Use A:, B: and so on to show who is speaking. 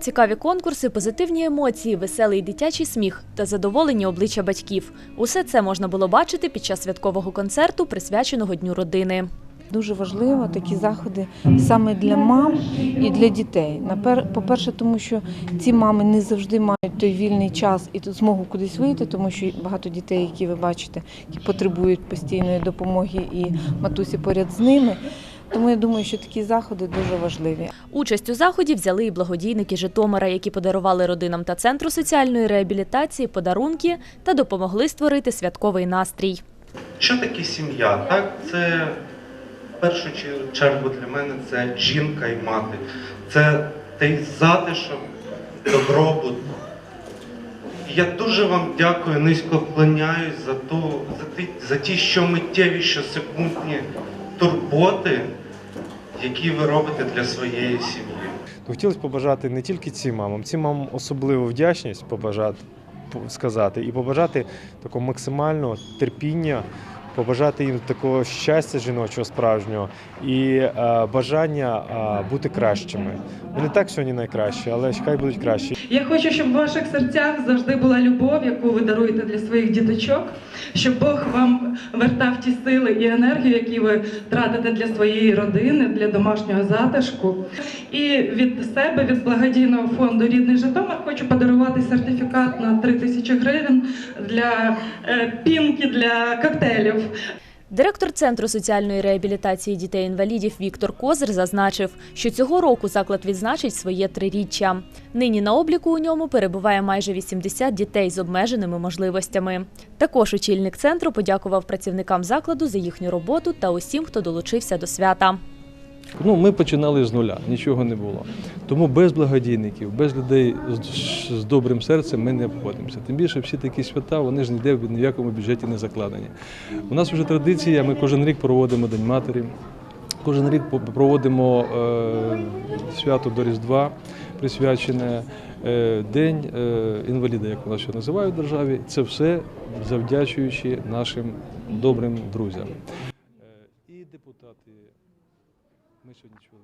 A: Цікаві конкурси, позитивні емоції, веселий дитячий сміх та задоволені обличчя батьків. Усе це можна було бачити під час святкового концерту, присвяченого Дню родини.
B: Дуже важливо такі заходи саме для мам і для дітей. По-перше, тому що ці мами не завжди мають той вільний час і змогу кудись вийти, тому що багато дітей, які ви бачите, які потребують постійної допомоги і матусі поряд з ними. Тому я думаю, що такі заходи дуже важливі.
A: Участь у заході взяли і благодійники Житомира, які подарували родинам та центру соціальної реабілітації подарунки та допомогли створити святковий настрій.
C: Що таке сім'я? Так, це в першу чергу для мене це жінка і мати. Це той затишок, добробут. Я дуже вам дякую, низько вклоняюсь за ту, за ті, за ті щомиттєві, щосекундні турботи, які ви робите для своєї сім'ї.
D: Хотілося побажати не тільки цим мамам, цим мамам особливу вдячність побажати по- сказати і побажати такого максимального терпіння, побажати їм такого щастя жіночого справжнього і е, бажання е, бути кращими. Вони так сьогодні найкращі, але хай будуть кращі.
E: Я хочу, щоб в ваших серцях завжди була любов, яку ви даруєте для своїх діточок, щоб Бог вам вертав ті сили і енергію, які ви тратите для своєї родини, для домашнього затишку. І від себе, від благодійного фонду Рідний Житомир, хочу подарувати сертифікат на 3 тисячі гривень для е, пінки для коктейлів.
A: Директор Центру соціальної реабілітації дітей-інвалідів Віктор Козир зазначив, що цього року заклад відзначить своє триріччя. Нині на обліку у ньому перебуває майже 80 дітей з обмеженими можливостями. Також очільник центру подякував працівникам закладу за їхню роботу та усім, хто долучився до свята.
F: Ну, ми починали з нуля, нічого не було. Тому без благодійників, без людей з, добрим серцем ми не обходимося. Тим більше всі такі свята, вони ж ніде в ніякому бюджеті не закладені. У нас вже традиція, ми кожен рік проводимо День матері, кожен рік проводимо е, свято до Різдва, присвячене е, День е, інваліда, як нас ще називають в державі. Це все завдячуючи нашим добрим друзям. І депутати. Ми сьогодні чули.